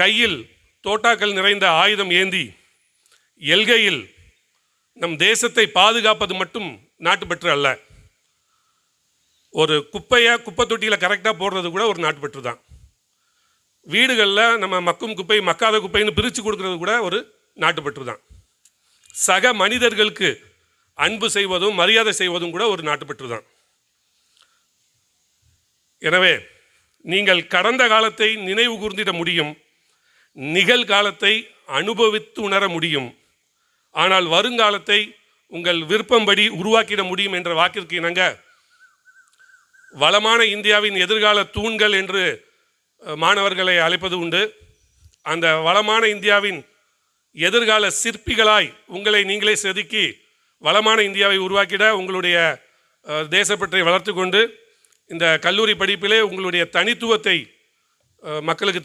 கையில் தோட்டாக்கள் நிறைந்த ஆயுதம் ஏந்தி எல்கையில் நம் தேசத்தை பாதுகாப்பது மட்டும் நாட்டுப்பற்று அல்ல. ஒரு குப்பையை குப்பை தொட்டியில் கரெக்டாக போடுறது கூட ஒரு நாட்டுப்பற்று தான். வீடுகளில் நம்ம மக்கும் குப்பை மக்காத குப்பைன்னு பிரித்து கொடுக்கறது கூட ஒரு நாட்டுப்பற்று தான். சக மனிதர்களுக்கு அன்பு செய்வதும் மரியாதை செய்வதும் கூட ஒரு நாட்டுப்பற்று தான். எனவே நீங்கள் கடந்த காலத்தை நினைவு கூர்ந்திட முடியும். நிகழ்காலத்தை அனுபவித்து உணர முடியும். ஆனால் வருங்காலத்தை உங்கள் விருப்பம்படி உருவாக்கிட முடியும் என்ற வாக்கிற்கு இணங்க வளமான இந்தியாவின் எதிர்கால தூண்கள் என்று மாணவர்களை அழைப்பது உண்டு. அந்த வளமான இந்தியாவின் எதிர்கால சிற்பிகளாய் உங்களை நீங்களே செதுக்கி வளமான இந்தியாவை உருவாக்கிட உங்களுடைய தேசப்பற்றை வளர்த்து கொண்டு இந்த கல்லூரி படிப்பிலே உங்களுடைய தனித்துவத்தை மக்களுக்கு தெரிய